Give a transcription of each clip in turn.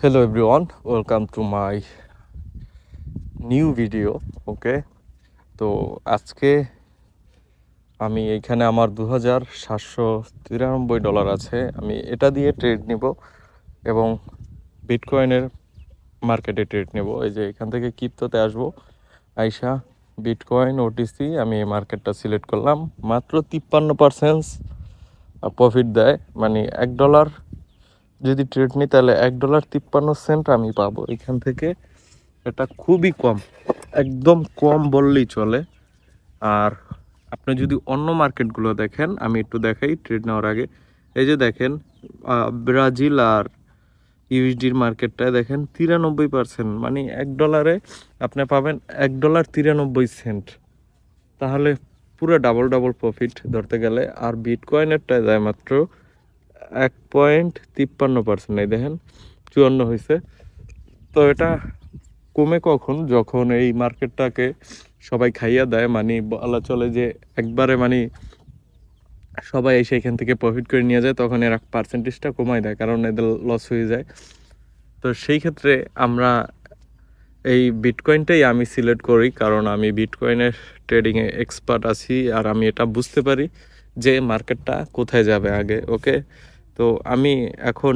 hello everyone, welcome to my new video ওকে তো আজকে আমি এইখানে আমার দু হাজার সাতশো তিরানব্বই ডলার আছে। আমি এটা দিয়ে ট্রেড নিব এবং বিটকয়েনের মার্কেটে ট্রেড নেব। এই যে এখান থেকে কিপ্তোতে আসব। আইসা বিটকয়েন ওটিসি আমি এই মার্কেটটা সিলেক্ট করলাম। মাত্র তিপ্পান্ন পারসেন্ট প্রফিট দেয়। মানে এক ডলার যদি ট্রেড নিই, তাহলে এক ডলার তিপ্পান্ন সেন্ট আমি পাবো। এখান থেকে এটা খুবই কম, একদম কম বললেই চলে। আর আপনি যদি অন্য মার্কেটগুলো দেখেন, আমি একটু দেখাই ট্রেড নেওয়ার আগে। এই যে দেখেন ব্রাজিল আর ইউএসডির মার্কেটটায় দেখেন, তিরানব্বই পার্সেন্ট মানে এক ডলারে আপনি পাবেন এক ডলার তিরানব্বই সেন্ট তাহলে পুরো ডাবল ডাবল প্রফিট ধরতে গেলে। আর বিটকয়েনেরটায় যায় মাত্র এক পয়েন্ট তিপ্পান্ন পার্সেন্ট এই দেখেন, চুয়ান্ন হয়েছে তো এটা কমে কখন? যখন এই মার্কেটটাকে সবাই খাইয়া দেয় মানে বলা চলে যে একবারে মানে সবাই এসে এখান থেকে প্রফিট করে নিয়ে যায়, তখন এরা পার্সেন্টেজটা কমায় দেয়, কারণ এদের লস হয়ে যায়। তো সেই ক্ষেত্রে আমরা এই বিটকয়েনটাই আমি সিলেক্ট করি, কারণ আমি বিটকয়েনের ট্রেডিংয়ে এক্সপার্ট আছি, আর আমি এটা বুঝতে পারি যে মার্কেটটা কোথায় যাবে আগে ওকে তো আমি এখন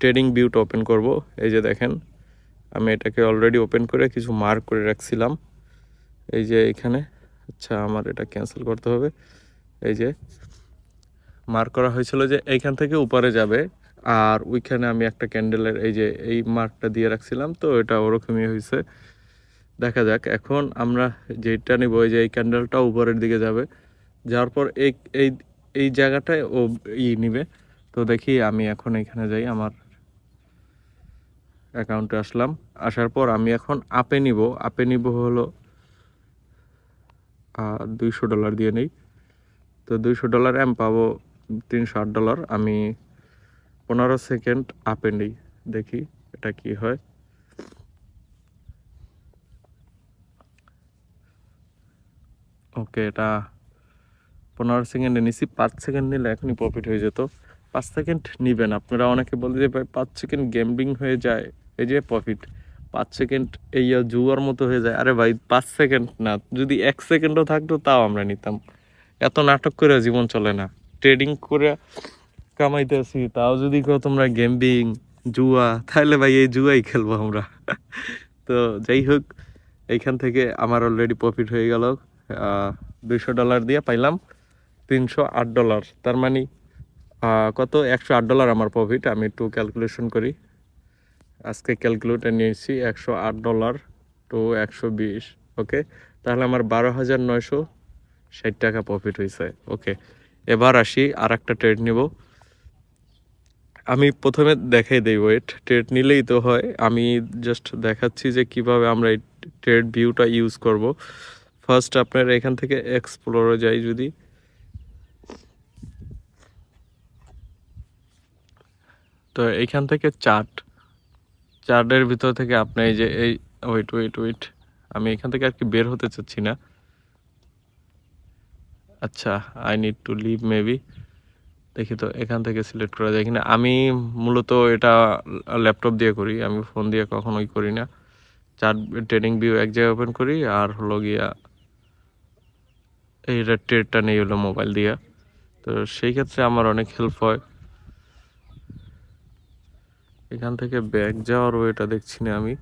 ট্রেডিং বিউট ওপেন করব। এই যে দেখেন, আমি এটাকে অলরেডি ওপেন করে কিছু মার্ক করে রাখছিলাম। এই যে এখানে আচ্ছা আমার এটা ক্যান্সেল করতে হবে। এই যে মার্ক করা হয়েছিল যে এইখান থেকে উপরে যাবে, আর ওইখানে আমি একটা ক্যান্ডেলের এই যে এই মার্কটা দিয়ে রাখছিলাম, তো এটা ওরকমই হয়েছে। দেখা যাক, এখন আমরা যেটা নিব, এই যে এই ক্যান্ডেলটা উপরের দিকে যাবে, যাওয়ার পর এই এই এই জায়গাটায় ও ই নিবে। তো দেখি আমি এখন এখানে যাই, আমার অ্যাকাউন্টে আসলাম। আসার পর আমি এখন আপে নিব। আপে নিব হলো দুইশো ডলার দিয়ে নেই। তো দুইশো ডলার এম পাবো তিনশো আট ডলার আমি পনেরো সেকেন্ড আপে নেই। দেখি এটা কি হয়। ওকে এটা পনেরো সেকেন্ডে নিছি। পাঁচ সেকেন্ড নিলে এখনই প্রফিট হয়ে যেত। পাঁচ সেকেন্ড নিবেন। আপনারা অনেকে বলে যে, ভাই, পাঁচ সেকেন্ড গেমবিং হয়ে যায়, এই যে প্রফিট পাঁচ সেকেন্ড এই জুয়ার মতো হয়ে যায়। আরে ভাই, পাঁচ সেকেন্ড না, যদি এক সেকেন্ডও থাকতো, তাও আমরা নিতাম। এত নাটক করে জীবন চলে না। ট্রেডিং করে কামাইতেছি তাও যদি কেউ তোমরা গেমবিং জুয়া, তাহলে ভাই এই জুয়াই খেলব আমরা। তো যাই হোক, এইখান থেকে আমার অলরেডি প্রফিট হয়ে গেল। দুইশো ডলার দিয়ে পাইলাম, তিনশো আট ডলার তার মানে কত? একশো আট ডলার আমার প্রফিট আমি একটু ক্যালকুলেশন করি। আজকে ক্যালকুলেটর নিয়েছি একশো আট ডলার টু একশো বিশ ওকে তাহলে আমার বারো হাজার নয়শো ষাট টাকা প্রফিট হয়েছে ওকে এবার আসি আর একটা ট্রেড নিব। আমি প্রথমে দেখাই দেই ওয়েট ট্রেড নিলেই তো হয়। আমি জাস্ট দেখাচ্ছি যে কীভাবে আমরা এই ট্রেড ভিউটা ইউজ করব। ফার্স্ট আপনার এখান থেকে এক্সপ্লোরে যাই যদি। তো এইখান থেকে চার্ট চার্টের ভিতর থেকে আপনি এই যে এই ওয়েট ওয়েট ওয়েট আমি এখান থেকে আর কি বের হতে চাচ্ছি না। আচ্ছা I need to leave maybe দেখি তো, এখান থেকে সিলেক্ট করা যায় কিনা। আমি মূলত এটা ল্যাপটপ দিয়ে করি, আমি ফোন দিয়ে কখনোই করি না। চার ট্রেডিং ভিউ এক জায়গায় ওপেন করি, আর হলো গিয়া এইটা ট্রেডটা নেই হলো মোবাইল দিয়া। তো সেই ক্ষেত্রে আমার অনেক হেল্প হয়। এখান থেকে ব্যাক যাওয়ার ওয়েটা দেখছি না আমি।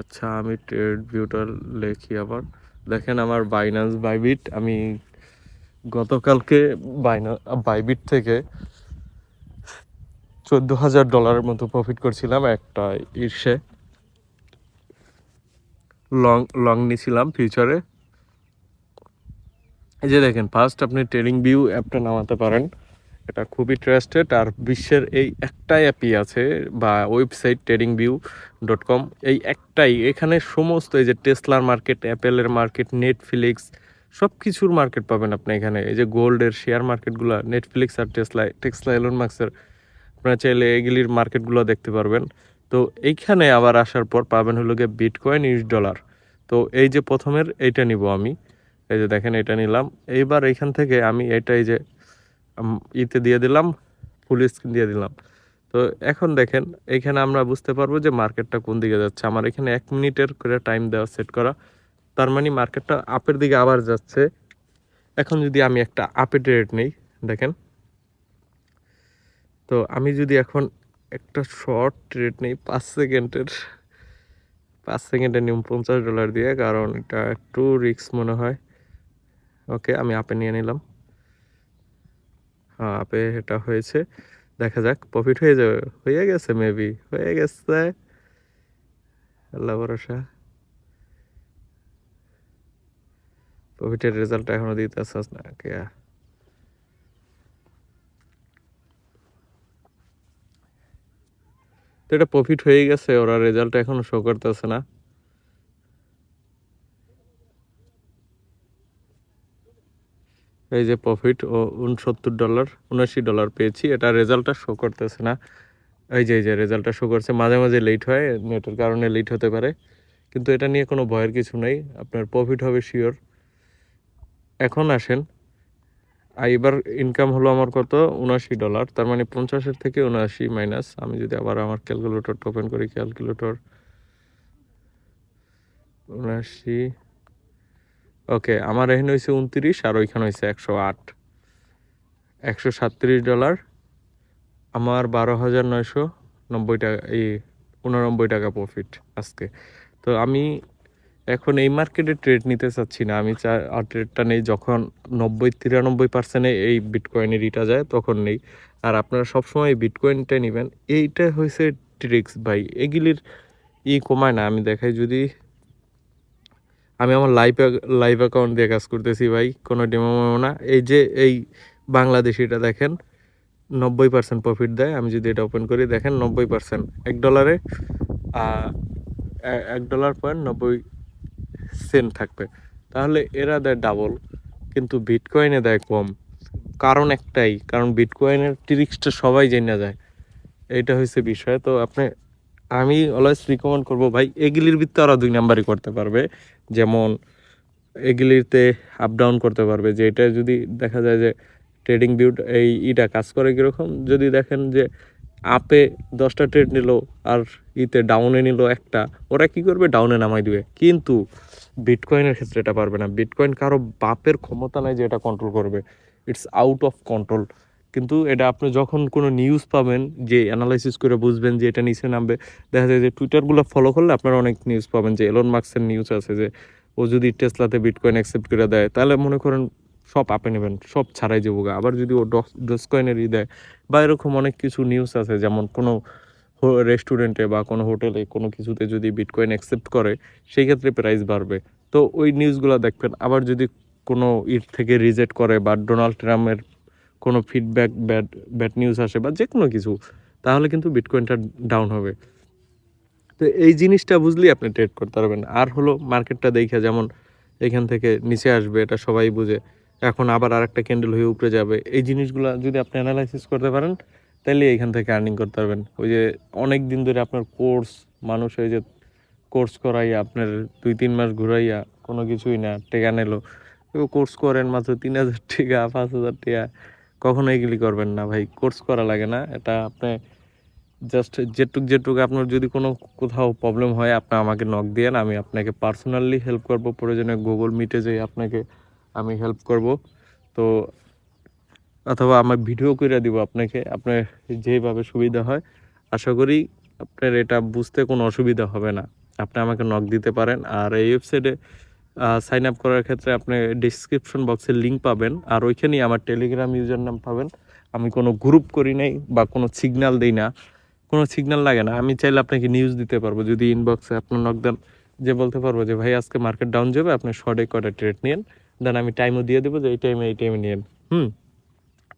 আচ্ছা আমি ট্রেড ভিউটা লেখি আবার। দেখেন আমার বাইনান্স বাইবিট আমি গতকালকে বাইনা বাইবিট থেকে চোদ্দ হাজার ডলারের মতো প্রফিট করছিলাম একটা ইরসে লং লং নিছিলাম ফিউচারে এই যে দেখেন ফার্স্ট আপনি ট্রেডিং ভিউ অ্যাপটা নামাতে পারেন। এটা খুবই ট্রাস্টেড আর বিশ্বের এই একটাই অ্যাপই আছে বা website trading view dot com এই একটাই, এখানে সমস্ত এই যে টেসলার মার্কেট অ্যাপেলের মার্কেট নেটফ্লিক্স সব কিছুর মার্কেট পাবেন আপনি এখানে। এই যে গোল্ডের শেয়ার মার্কেটগুলো নেটফ্লিক্স আর টেসলা টেসলা এলন মার্কসের আপনারা চাইলে এগুলির মার্কেটগুলো দেখতে পারবেন। তো এইখানে আবার আসার পর পাবেন হলো গিয়ে বিটকয়েন ইউএস ডলার তো এই যে প্রথমের, এইটা নিব আমি। এই যে দেখেন, এটা নিলাম। এইবার এইখান থেকে আমি এটা এই যে ইতে দিয়ে দিলাম ফুল স্ক্রিন দিয়ে দিলাম। তো এখন দেখেন, এখানে আমরা বুঝতে পারব যে মার্কেটটা কোন দিকে যাচ্ছে। আমার এখানে এক মিনিটের করে টাইম দেওয়া সেট করা। তার মানে মার্কেটটা আপের দিকে আবার যাচ্ছে। এখন যদি আমি একটা আপের রেট নেই, দেখেন। তো আমি যদি এখন একটা শর্ট ট্রেড নেই, পাঁচ সেকেন্ডের পাঁচ সেকেন্ডের নিয়ম পঞ্চাশ ডলার দিয়ে, কারণ এটা একটু রিস্ক মনে হয়। ওকে আমি আপে নিয়ে নিলাম। আপে এটা হয়েছে। দেখা যাক প্রফিট হয়ে যাবে। হয়ে গেছে মেবি হয়ে গেছে। আল্লাহ ভরসা। প্রফিটের রেজাল্ট এখনও দিতে আসছ না কেয়া তো এটা প্রফিট হয়ে গেছে, ওরা রেজাল্ট এখনও শো করতেছে না। এই যে প্রফিট ও উনসত্তর ডলার উনআশি ডলার পেয়েছি। এটা রেজাল্টটা শো করতেছে না। এই যে এই যে রেজাল্টটা শো করছে, মাঝে মাঝে লেট হয় নেটের কারণে লেট হতে পারে। কিন্তু এটা নিয়ে কোনো ভয়ের কিছু নেই, আপনার প্রফিট হবে শিওর এখন আসেন এবার ইনকাম হলো আমার কত? উনআশি ডলার তার মানে পঞ্চাশের থেকে উনআশি মাইনাস আমি যদি আবার আমার ক্যালকুলেটরটা ওপেন করি ক্যালকুলেটর উনআশি ওকে আমার এখানে হয়েছে উনত্রিশ, আর ওইখানে হয়েছে একশো আট। একশো সাতত্রিশ ডলার আমার বারো হাজার নয়শো নব্বই টাকা, এই উননব্বই টাকা প্রফিট আজকে। তো আমি এখন এই মার্কেটে ট্রেড নিতে চাচ্ছি না। আমি চা আর ট্রেডটা নেই, যখন নব্বই, তিরানব্বই পার্সেন্টে এই বিটকয়েনের রিটা যায়, তখন নেই। আর আপনারা সবসময় বিটকয়েনটাই নেবেন। এইটা হয়েছে ট্রিক্স ভাই। এগুলির ই কমায় না। আমি দেখাই যদি আমি আমার লাইভ লাইভ অ্যাকাউন্ট দিয়ে কাজ করতেছি ভাই, কোনো ডেমো না। এই যে এই বাংলাদেশিটা দেখেন, নব্বই পার্সেন্ট প্রফিট দেয়। আমি যদি এটা ওপেন করি, দেখেন নব্বই পার্সেন্ট এক ডলারে এক ডলার পয়েন্ট নব্বই সেন্ট থাকবে। তাহলে এরা দেয় ডাবল কিন্তু বিটকয়েনে দেয় কম। কারণ একটাই, কারণ বিটকয়েনের ট্রিক্সটা সবাই জেনে যায়। এইটা হচ্ছে বিষয়। তো আপনি, আমি অলওয়েজ রিকমেন্ড করব ভাই, এগুলির ভিত্তি ওরা দুই নাম্বারই করতে পারবে। যেমন এগুলিতে আপ ডাউন করতে পারবে, যে এটা যদি দেখা যায় যে ট্রেডিং বিউট এই ইটা কাজ করে কীরকম? যদি দেখেন যে আপে দশটা ট্রেড নিল আর ইতে ডাউনে নিল একটা, ওরা কি করবে? ডাউনে নামাই দিবে। কিন্তু বিটকয়েনের ক্ষেত্রে এটা পারবে না। বিটকয়েন কারও বাপের ক্ষমতা নাই যে এটা কন্ট্রোল করবে। ইটস আউট অফ কন্ট্রোল কিন্তু এটা আপনি যখন কোনো নিউজ পাবেন, যে অ্যানালাইসিস করে বুঝবেন যে এটা নিচে নামবে, দেখা যায় যে টুইটারগুলো ফলো করলে আপনারা অনেক নিউজ পাবেন, যে এলন মার্কসের নিউজ আছে যে ও যদি টেসলাতে বিটকয়েন অ্যাকসেপ্ট করে দেয়, তাহলে মনে করেন সব আপে নেবেন সব ছাড়াই যাব। আবার যদি ও ডস কয়েনেরই দেয়, বা এরকম অনেক কিছু নিউজ আছে, যেমন কোনো রেস্টুরেন্টে বা কোনো হোটেলে কোনো কিছুতে যদি বিটকয়েন অ্যাকসেপ্ট করে, সেই ক্ষেত্রে প্রাইস বাড়বে তো ওই নিউজগুলো দেখবেন আবার যদি কোনো ইট থেকে রিজেক্ট করে বা ডোনাল্ড ট্রাম্পের কোনো ফিডব্যাক ব্যাড ব্যাড নিউজ আসে বা যে কোনো কিছু, তাহলে কিন্তু বিটকয়েনটা ডাউন হবে। তো এই জিনিসটা বুঝলেই আপনি ট্রেড করতে পারবেন। আর হলো মার্কেটটা দেখে যেমন এখান থেকে নিচে আসবে, এটা সবাই বুঝে। এখন আবার আরেকটা ক্যান্ডেল হয়ে উপরে যাবে। এই জিনিসগুলো যদি আপনি অ্যানালাইসিস করতে পারেন তাহলে এখান থেকে আর্নিং করতে পারবেন। ওই যে অনেক দিন ধরে আপনার কোর্স মানুষ ওই যে কোর্স করাইয়া আপনার দুই, তিন মাস ঘুরাইয়া কোনো কিছুই না, টেকা নিল। কোর্স করেন মাত্র তিন হাজার টাকা, পাঁচ হাজার টাকা। কখনো এগুলি করবেন না ভাই কোর্স করা লাগে না। এটা আপনি জাস্ট যেটুক যেটুক আপনার যদি কোনো কোথাও প্রবলেম হয়, আপনি আমাকে নক দিয়েন, আমি আপনাকে পার্সোনালি হেল্প করব। প্রয়োজনে গুগল মিটে যেয়ে আপনাকে আমি হেল্প করব। তো অথবা আমার ভিডিও করে দিব আপনাকে, আপনার যেভাবে সুবিধা হয়। আশা করি আপনার এটা বুঝতে কোনো অসুবিধা হবে না। আপনি আমাকে নক দিতে পারেন। আর এই ওয়েবসাইটে সাইন আপ করার ক্ষেত্রে আপনি ডিসক্রিপশন বক্সে লিঙ্ক পাবেন আর ওইখানেই আমার টেলিগ্রাম ইউজার নাম পাবেন। আমি কোনো গ্রুপ করি নাই বা কোনো সিগন্যাল দিই না। কোনো সিগন্যাল লাগে না। আমি চাইলে আপনাকে নিউজ দিতে পারব। যদি ইনবক্সে আপনার নক দেন যে বলতে পারব যে, ভাই, আজকে মার্কেট ডাউন যাবে, আপনি শর্টে কটা ট্রেড নিন দেন আমি টাইমও দিয়ে দেবো যে, এই টাইমে এই টাইমে নিন হুম?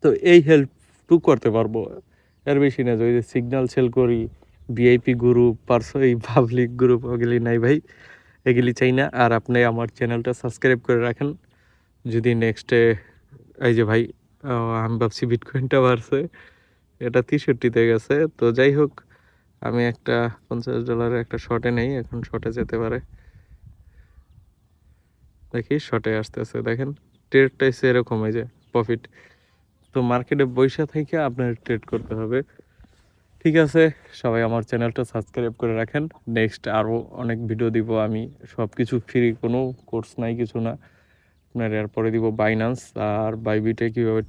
তো এই হেল্পটু করতে পারব। এর বেশি না যে ওই যে সিগন্যাল সেল করি ভিআইপি গ্রুপ পার্সো এই পাবলিক গ্রুপ ওগুলি নাই ভাই। এগুলি চাই না। আর আপনি আমার চ্যানেলটা সাবস্ক্রাইব করে রাখেন। যদি নেক্সটে এই যে ভাই আমি ভাবছি বিটকয়েনটা বাড়ছে, এটা তেষট্টিতে গেছে। তো যাই হোক, আমি একটা পঞ্চাশ ডলারের একটা শর্টে নেই, এখন শর্টে যেতে পারে। দেখি শর্টে আসতেছে, দেখেন। ট্রেডটা এসে এরকম, এই যে প্রফিট তো মার্কেটে বৈশা থেকে আপনার ট্রেড করতে হবে। ঠিক আছে, সবাই আমার চ্যানেলটা সাবস্ক্রাইব করে রাখেন। নেক্সট আরও অনেক ভিডিও দিব আমি। সব কিছু ফ্রি কোনো কোর্স নাই, কিছু না। আপনার এরপরে দিব বাইনান্স আর বাইবিটে কীভাবে